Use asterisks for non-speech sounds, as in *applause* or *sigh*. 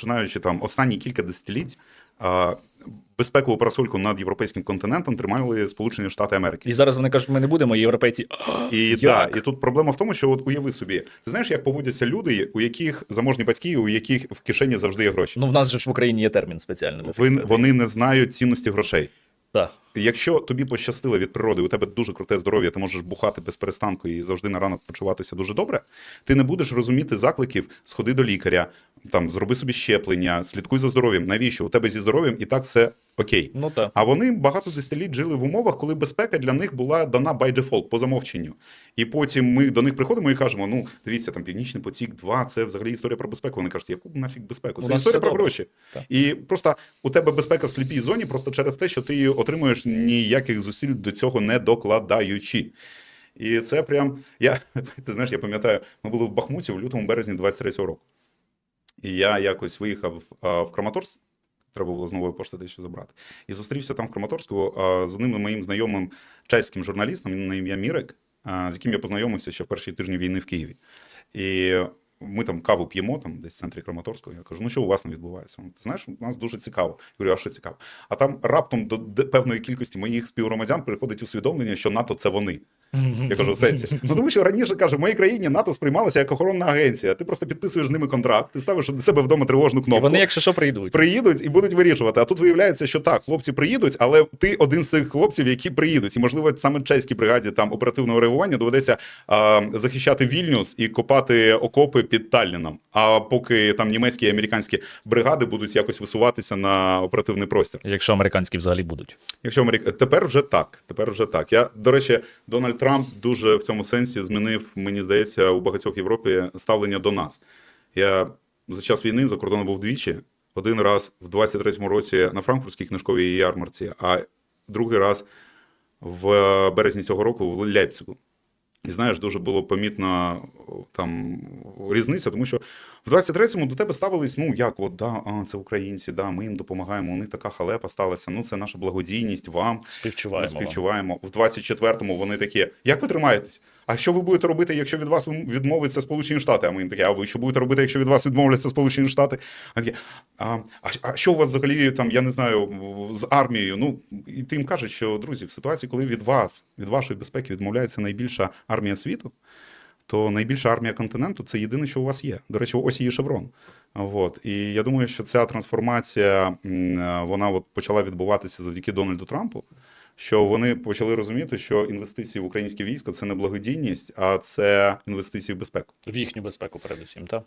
починаючи там останні кілька десятиліть, безпекову парасольку над європейським континентом тримали Сполучені Штати Америки. І зараз вони кажуть, ми не будемо, європейці. І, Як? да, і тут проблема в тому, що от уяви собі, ти знаєш, як поводяться люди, у яких заможні батьки, у яких в кишені завжди є гроші. Ну, в нас же ж в Україні є термін спеціальний. Ви, вони не знають цінності грошей. Так. Якщо тобі пощастило від природи, у тебе дуже круте здоров'я, ти можеш бухати без перестанку і завжди на ранок почуватися дуже добре, ти не будеш розуміти закликів сходи до лікаря, там зроби собі щеплення, слідкуй за здоров'ям. Навіщо? У тебе зі здоров'ям і так все окей. Ну так. А вони багато десятиліть жили в умовах, коли безпека для них була дана by default, по замовченню. І потім ми до них приходимо і кажемо: ну, дивіться, там Північний потік 2 це взагалі історія про безпеку. Вони кажуть, яку нафіг безпеку? Це історія про гроші. Так. І просто у тебе безпека в сліпій зоні, просто через те, що ти її отримуєш ніяких зусиль до цього не докладаючи. І це прям. Я, *laughs* ти знаєш, я пам'ятаю, ми були в Бахмуті в лютому березні 23-го року. І я якось виїхав а, в Краматорськ. Треба було з нової пошти дещо забрати. І зустрівся там в Краматорську а, з одним моїм знайомим чеським журналістом на ім'я Мірек, а, з яким я познайомився ще в перші тижні війни в Києві. І ми там каву п'ємо там десь в центрі Краматорського. Я кажу, ну що у вас не відбувається? Ти знаєш, у нас дуже цікаво. Я говорю, а що цікаво? А там раптом до певної кількості моїх співгромадян приходить усвідомлення, що НАТО це вони. Я кажу, в сенсі. Ну тому що раніше каже, в моїй країні НАТО сприймалося як охоронна агенція. Ти просто підписуєш з ними контракт, ти ставиш до себе вдома тривожну І кнопку. вони, якщо що, прийдуть. Приїдуть і будуть вирішувати. А тут виявляється, що так, хлопці приїдуть, але ти один з цих хлопців, які приїдуть. І, можливо, саме чеській бригаді там оперативного реагування доведеться а, захищати Вільнюс і копати окопи під Талліном. А поки там німецькі і американські бригади будуть якось висуватися на оперативний простір. Якщо американські взагалі будуть. Якщо Америка тепер вже так. Тепер вже так. Я до речі, Дональд Трамп дуже в цьому сенсі змінив, мені здається, у багатьох Європі ставлення до нас. Я за час війни за кордоном був двічі. Один раз в 23-му році на Франкфуртській книжковій ярмарці, а другий раз в березні цього року в Ляйпцигу. І знаєш, дуже було помітна там різниця, тому що в 23-му до тебе ставились, ну як, от, да, а, це українці, да, ми їм допомагаємо, Вони така халепа сталася, ну це наша благодійність, вам Співчуваємо. співчуваємо. В 24-му вони такі, як ви тримаєтесь? А що ви будете робити, якщо від вас відмовиться Сполучені Штати? А ми їм такі, а ви що будете робити, якщо від вас відмовляться Сполучені Штати? А такі, а, а, що у вас взагалі там, я не знаю, з армією? Ну, і ти їм кажеш, що друзі, в ситуації, коли від вас, від вашої безпеки відмовляється найбільша армія світу, то найбільша армія континенту це єдине, що у вас є. До речі, ось її шеврон. От. І я думаю, що ця трансформація е, вона от почала відбуватися завдяки Дональду Трампу. Що вони почали розуміти, що інвестиції в українське військо це не благодійність, а це інвестиції в безпеку. В їхню безпеку, передусім, так?